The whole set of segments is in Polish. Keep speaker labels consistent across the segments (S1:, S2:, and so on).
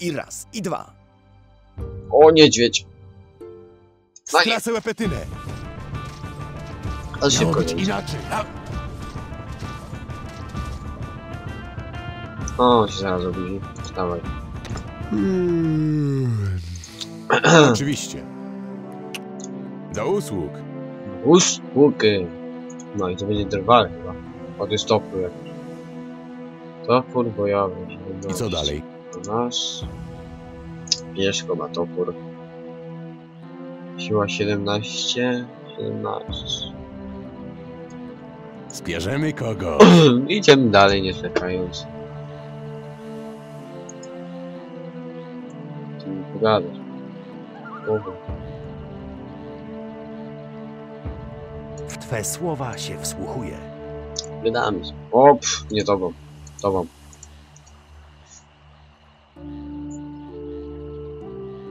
S1: I raz, i dwa.
S2: O, niedźwiedź. No
S1: Stracę łepetynę.
S2: ale szybko
S1: być inaczej. A,
S2: O, się zaraz obudzi. Wstawaj.
S1: Hmm. Oczywiście. Do usług.
S2: Łuky. No i to będzie drwal chyba. O, to jest topór jakiś. Topór bojowy.
S1: I co dalej?
S2: Masz. Pieszko ma topór. Siła 17. 17.
S1: Zbierzemy kogo?
S2: Idziemy dalej, nie czekając. Ty mi pogadasz.
S3: W twe słowa się wsłuchuję.
S2: Wydamy się. O, pff, nie tobą. Tobą.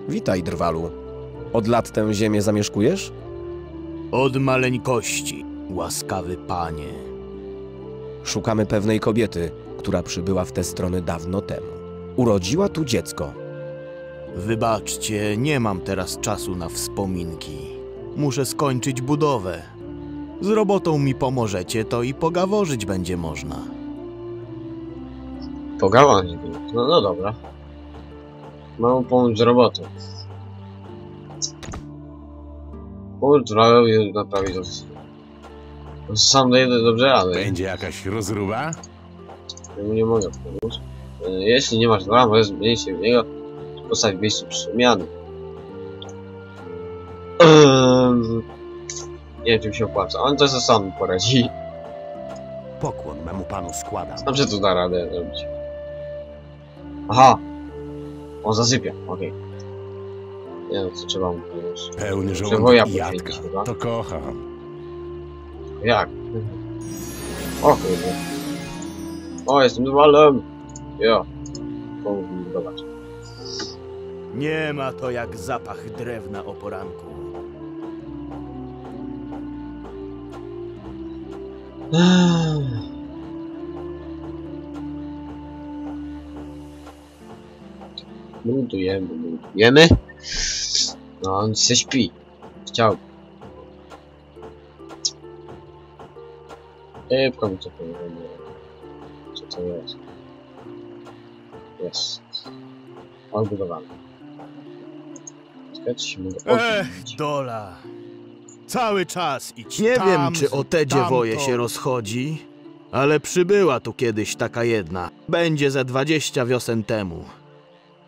S4: Witaj, drwalu. Od lat tę ziemię zamieszkujesz?
S3: Od maleńkości, łaskawy panie.
S4: Szukamy pewnej kobiety, która przybyła w te strony dawno temu. Urodziła tu dziecko.
S3: Wybaczcie, nie mam teraz czasu na wspominki. Muszę skończyć budowę. Z robotą mi pomożecie, to i pogaworzyć będzie można.
S2: Pogałam nie było. No, no dobra. Mam pomóc z robotą. Pomóc drogą i naprawić to Sam dojedę dobrze, ale
S1: Będzie jakaś rozruba?
S2: ja mu nie mogę pomóc. E, Jeśli nie masz dwa, możesz zmienić się w niego i postawić w miejscu przemiany. Ehm, nie wiem, czy mi się opłaca. On to sobie sam poradzi.
S3: Pokłon memu panu składam.
S2: Znam, że to da radę zrobić. Aha! On zasypia, okej. Nie wiem, co trzeba mu powiedzieć.
S1: Pełny
S2: ja
S1: żołądek i jadka. To kocham.
S2: Jak? O kurde. O, jestem drwalem! Pomóż mi budować.
S3: Nie ma to jak zapach drewna o poranku.
S2: Budujemy, budujemy. No, on se śpi. Chciał. Szybko mi to powiem. Co to jest? Jest. Odbudowany. Czekaj, czy się mogę
S3: Ech, dola. Cały czas idź
S5: Nie
S3: tam,
S5: wiem, czy o te dziewoje się rozchodzi, ale przybyła tu kiedyś taka jedna. Będzie ze dwadzieścia wiosen temu.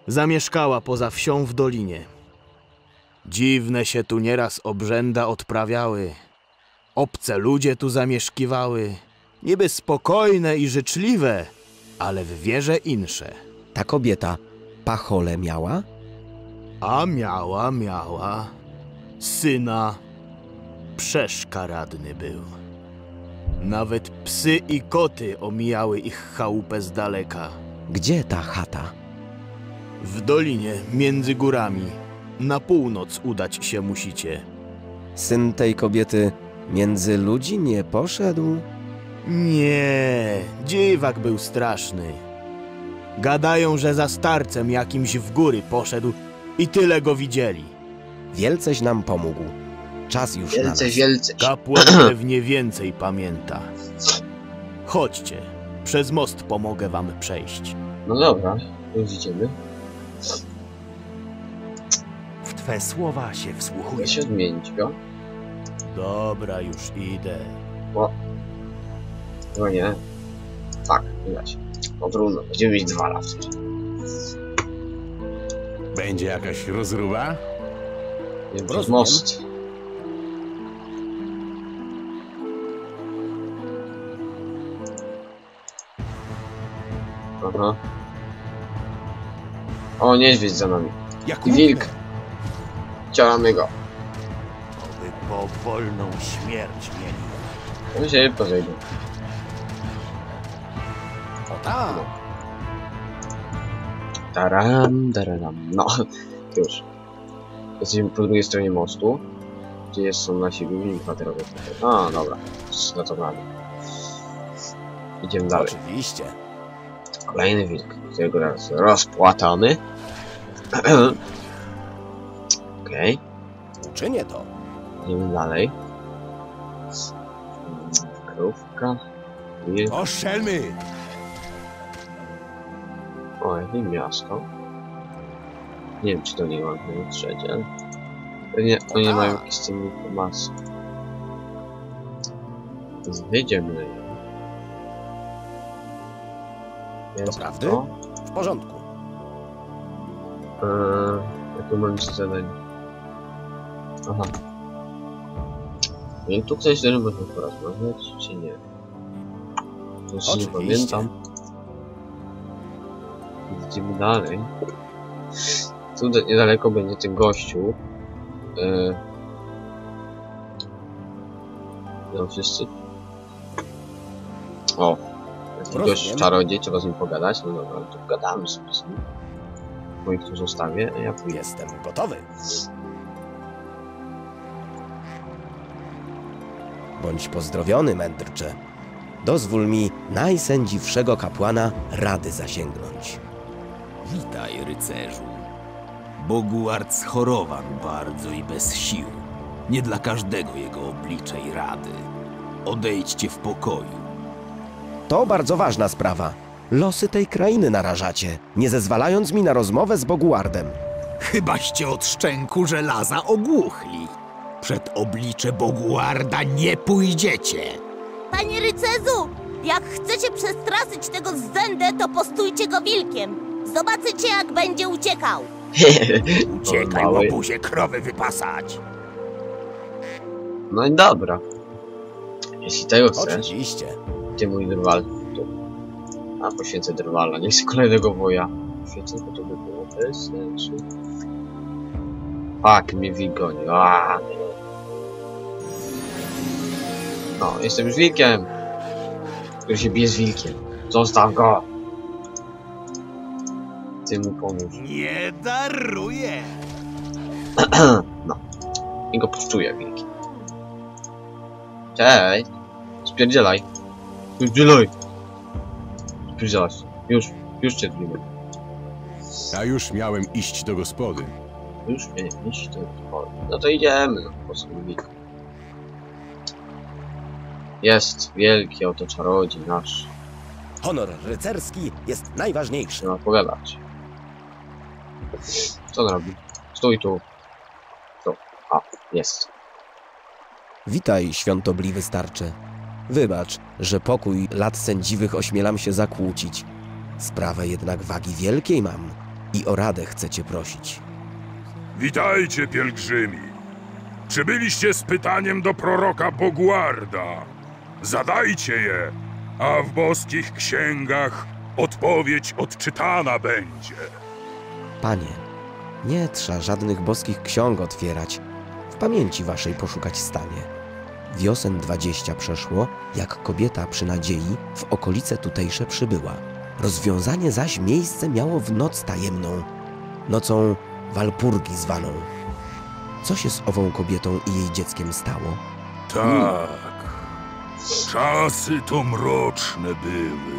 S5: Zamieszkała poza wsią w dolinie. Dziwne się tu nieraz obrzęda odprawiały. Obce ludzie tu zamieszkiwały. Niby spokojne i życzliwe, ale w wierze insze.
S4: Ta kobieta pachole miała?
S5: A miała, miała. Syna przeszkaradny był. Nawet psy i koty omijały ich chałupę z daleka.
S4: Gdzie ta chata?
S5: W dolinie, między górami. Na północ udać się musicie.
S4: Syn tej kobiety między ludzi nie poszedł?
S5: Nie, dziwak był straszny. Gadają, że za starcem jakimś w góry poszedł i tyle go widzieli.
S4: Wielceś nam pomógł. Czas już na
S2: Wielce,
S4: nas.
S2: wielce.
S5: Kapłan pewnie więcej pamięta. Chodźcie, przez most pomogę wam przejść.
S2: No dobra, już idziemy.
S3: W twe słowa się wsłuchuję.
S2: się odmienić go.
S5: Dobra, już idę.
S2: No nie. Tak, widać. No trudno, będziemy mieć dwa lata.
S1: Będzie jakaś rozruba?
S2: Nie przez
S4: Rozumiem.
S2: most. Aha. O, niedźwiedź za nami.
S1: Jak
S2: I wilk. Ciałamy go.
S3: Oby powolną śmierć mieli.
S2: My się pozejdą.
S4: O tak.
S2: Taram, tararam. No, już. Jesteśmy po drugiej stronie mostu. Gdzie są nasi główni kwaterowie. A, dobra. Znotowany. Idziemy dalej.
S4: Oczywiście.
S2: Kolejny wilk, którego raz rozpłatamy. Okej,
S4: Uczynię to.
S2: idziemy dalej. Krówka. Wilk.
S1: O szelmy!
S2: O, jakieś miasto. Nie wiem, czy to nie ładne trzecie, ale... Pewnie oni
S4: tak.
S2: mają jakieś z tym informacji. Więc wyjdziemy Jest
S4: Doprawdy?
S2: to.
S4: W porządku.
S2: Eee, jakie mam jeszcze zadanie? Aha. I tu ktoś z można porozmawiać, czy nie? Już nie pamiętam. Idziemy dalej. Tu da- niedaleko będzie ten gościu. Eee... No wszyscy. O!
S4: Rozumiem.
S2: czarodziej, trzeba z nim pogadać. No dobra, to gadamy sobie z nim. Moich tu zostawię, a ja pójdę.
S4: Jestem gotowy. Bądź pozdrowiony, mędrcze. Dozwól mi najsędziwszego kapłana rady zasięgnąć.
S6: Witaj, rycerzu. Boguard schorował bardzo i bez sił. Nie dla każdego jego oblicze i rady. Odejdźcie w pokoju.
S4: To bardzo ważna sprawa. Losy tej krainy narażacie, nie zezwalając mi na rozmowę z Boguardem.
S6: Chybaście od szczęku żelaza ogłuchli. Przed oblicze Boguarda nie pójdziecie.
S7: Panie rycerzu, jak chcecie przestraszyć tego zędę, to postójcie go wilkiem. Zobaczycie, jak będzie uciekał.
S6: Uciekaj,
S2: mały.
S6: łobuzie krowy wypasać.
S2: No i dobra. Jeśli tego chcesz,
S4: Oczywiście.
S2: Ty mój drwal. A, poświęcę drwala, nie chcę kolejnego woja. Poświęcę, bo to by było bez sensu. Fuck, mnie wigoni. Aaa. No, jestem już wilkiem. Który się bije z wilkiem. Zostaw go! Ty mu pomóż.
S6: Nie daruję.
S2: no. I go puszczuję, wilki. Cześć! Spierdzielaj! Spierdzielaj! Spierdzielaj. Już, już cię zbimy.
S1: Ja już miałem iść do gospody.
S2: Już nie iść to sporo. No to idziemy, no po wilk. Jest wielki oto czarodziej nasz.
S4: Honor rycerski jest najważniejszy.
S2: Trzeba pogadać. Co on robi? Stój tu. Tu. A, jest.
S4: Witaj, świątobliwy starcze. Wybacz, że pokój lat sędziwych ośmielam się zakłócić. Sprawę jednak wagi wielkiej mam i o radę chcę cię prosić.
S8: Witajcie, pielgrzymi. Przybyliście z pytaniem do proroka Boguarda. Zadajcie je, a w boskich księgach odpowiedź odczytana będzie.
S4: Panie, nie trzeba żadnych boskich ksiąg otwierać. W pamięci waszej poszukać stanie. Wiosen dwadzieścia przeszło, jak kobieta przy nadziei w okolice tutejsze przybyła. Rozwiązanie zaś miejsce miało w noc tajemną, nocą Walpurgi zwaną. Co się z ową kobietą i jej dzieckiem stało?
S8: Tak. Czasy to mroczne były.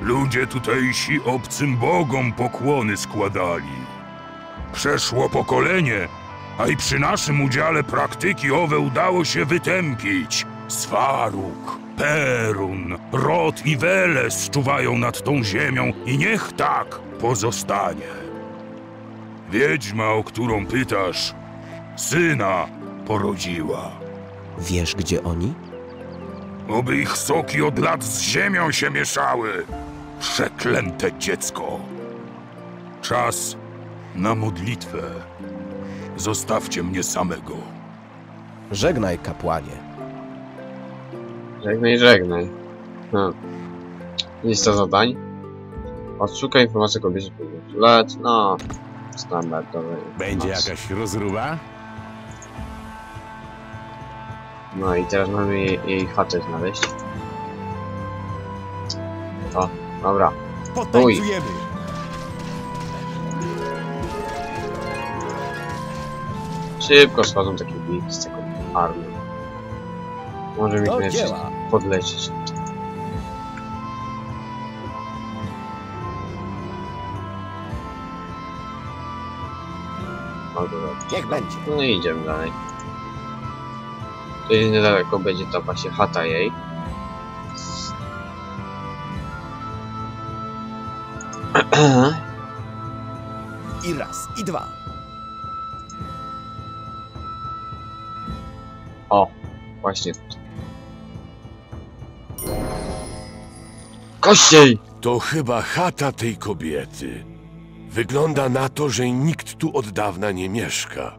S8: Ludzie tutejsi obcym bogom pokłony składali. Przeszło pokolenie, a i przy naszym udziale praktyki owe udało się wytępić. Swaruk, Perun, Rod i Weles czuwają nad tą ziemią i niech tak pozostanie. Wiedźma, o którą pytasz, syna porodziła.
S4: Wiesz, gdzie oni?
S8: Oby ich soki od lat z ziemią się mieszały. Przeklęte dziecko. Czas na modlitwę. Zostawcie mnie samego.
S4: Żegnaj, kapłanie.
S2: Żegnaj, żegnaj. Hmm. Lista zadań. Odszukaj informacje 20 lat. No, standardowe.
S1: Będzie
S2: informacje.
S1: jakaś rozruba?
S2: No i teraz mamy jej, jej chatę znaleźć. O, dobra.
S1: Potańcujemy!
S2: Szybko schodzą takie wilki z tego armii. Może mi
S4: dzieła.
S2: podlecieć. Albo
S9: Niech będzie.
S2: No i idziemy dalej. Tutaj niedaleko będzie ta właśnie chata jej.
S9: I raz, i dwa.
S2: O, właśnie. Kościej!
S10: To chyba chata tej kobiety. Wygląda na to, że nikt tu od dawna nie mieszka.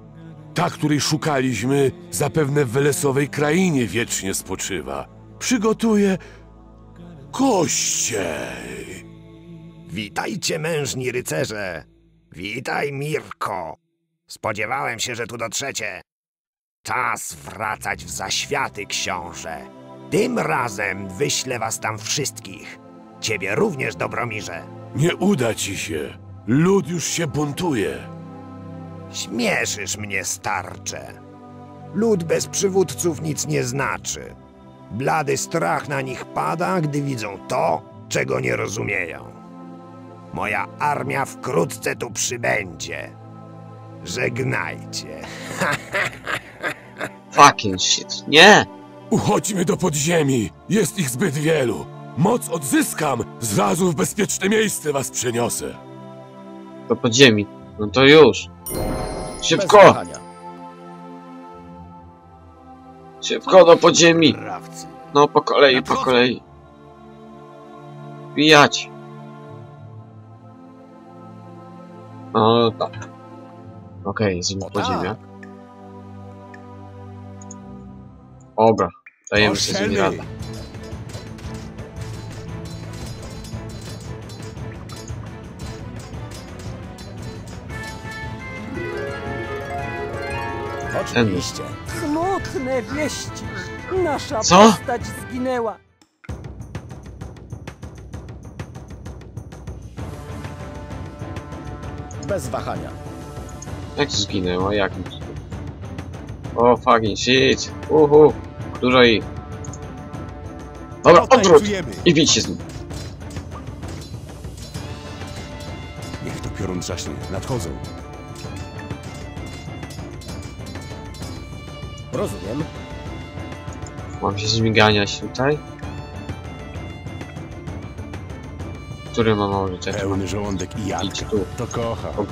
S10: Ta, której szukaliśmy, zapewne w Welesowej krainie wiecznie spoczywa. Przygotuje kościej.
S4: Witajcie, mężni rycerze! Witaj, Mirko! Spodziewałem się, że tu dotrzecie. Czas wracać w zaświaty, książę. Tym razem wyślę was tam wszystkich. Ciebie również, Dobromirze.
S10: Nie uda ci się. Lud już się buntuje.
S4: Śmieszysz mnie, starcze. Lud bez przywódców nic nie znaczy. Blady strach na nich pada, gdy widzą to, czego nie rozumieją. Moja armia wkrótce tu przybędzie. Żegnajcie.
S2: Fucking shit. Nie!
S10: Uchodźmy do podziemi. Jest ich zbyt wielu. Moc odzyskam. Zrazu w bezpieczne miejsce was przeniosę.
S2: Do podziemi. No to już. Szybko! Szybko do podziemi! No po kolei, po kolei. Bijać. No tak. Okej, z nim
S9: O
S2: podziemia. Dobra, dajemy się z nimi radę.
S9: Oczywiście.
S11: Smutne wieści. Nasza
S2: Co?
S11: postać zginęła.
S9: Bez wahania.
S2: Jak zginęło? Jak? O fucking shit! Uhu! Dużo ich. Dobra, odwrót! I bić się z nim.
S1: Niech to piorun trzaśnie. Nadchodzą.
S9: Rozumiem.
S2: Mam się z nimi ganiać tutaj? Który ma mało życia?
S1: Pełny żołądek i
S2: Idź
S1: jadka.
S2: tu,
S1: To kocha.
S2: po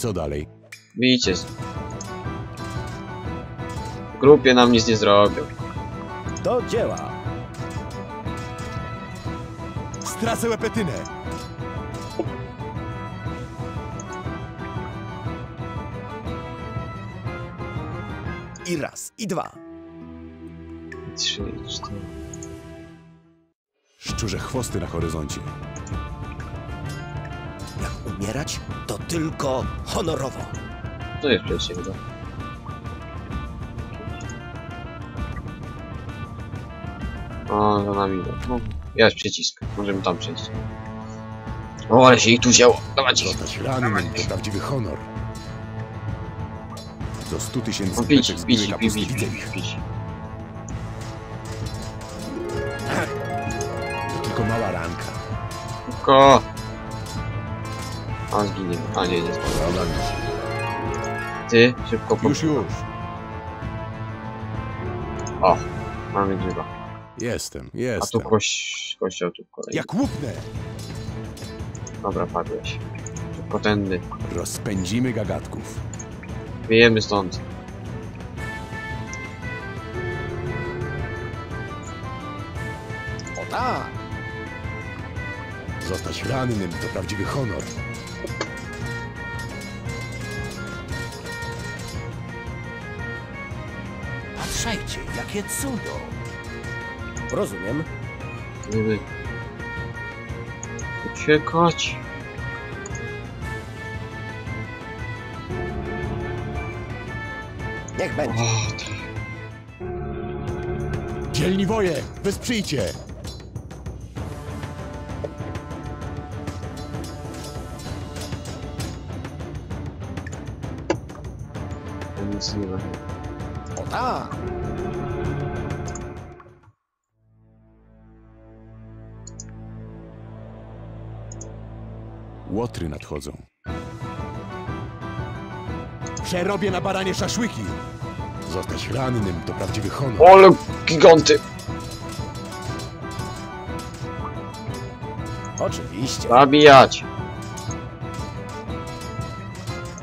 S1: co dalej?
S2: Nim. W grupie nam nic nie zrobią.
S9: Do dzieła.
S1: Stracę łepetynę.
S9: I raz, i dwa.
S2: Trzy, cztery.
S1: Szczurze chwosty na horyzoncie.
S9: Umierać, to tylko honorowo.
S2: To jest przecież chyba. O, za nami idą. No, jest przycisk. Możemy tam przejść. O, ale się ich tu wzięło. Dawać ich.
S1: Zostać rannym to prawdziwy honor. Do stu tysięcy
S2: No
S1: beczek apostolicy. To tylko mała ranka.
S2: Szybko! A, zginie. A, nie, nie zginie. Ty, szybko po...
S1: Już, już.
S2: O, mamy grzyba.
S1: Jestem,
S2: A tu
S1: jestem.
S2: koś... kościoł tu kolej.
S1: Jak łupnę!
S2: Dobra, padłeś. Szybko tędy.
S1: Rozpędzimy gagatków.
S2: Wyjemy stąd.
S9: O tak.
S1: Zostać rannym to prawdziwy honor.
S3: Patrzajcie, jakie cudo!
S9: Rozumiem.
S2: Żeby... Uciekać.
S9: Niech będzie.
S2: O.
S1: Dzielni woje, wesprzyjcie! Łotry nadchodzą.
S12: Przerobię na baranie szaszłyki.
S1: Zostać rannym to prawdziwy honor.
S2: Ole, giganty!
S12: Oczywiście.
S2: Zabijać!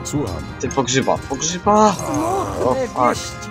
S1: Słucham.
S2: Ty pogrzyba, pogrzyba! O, fuck.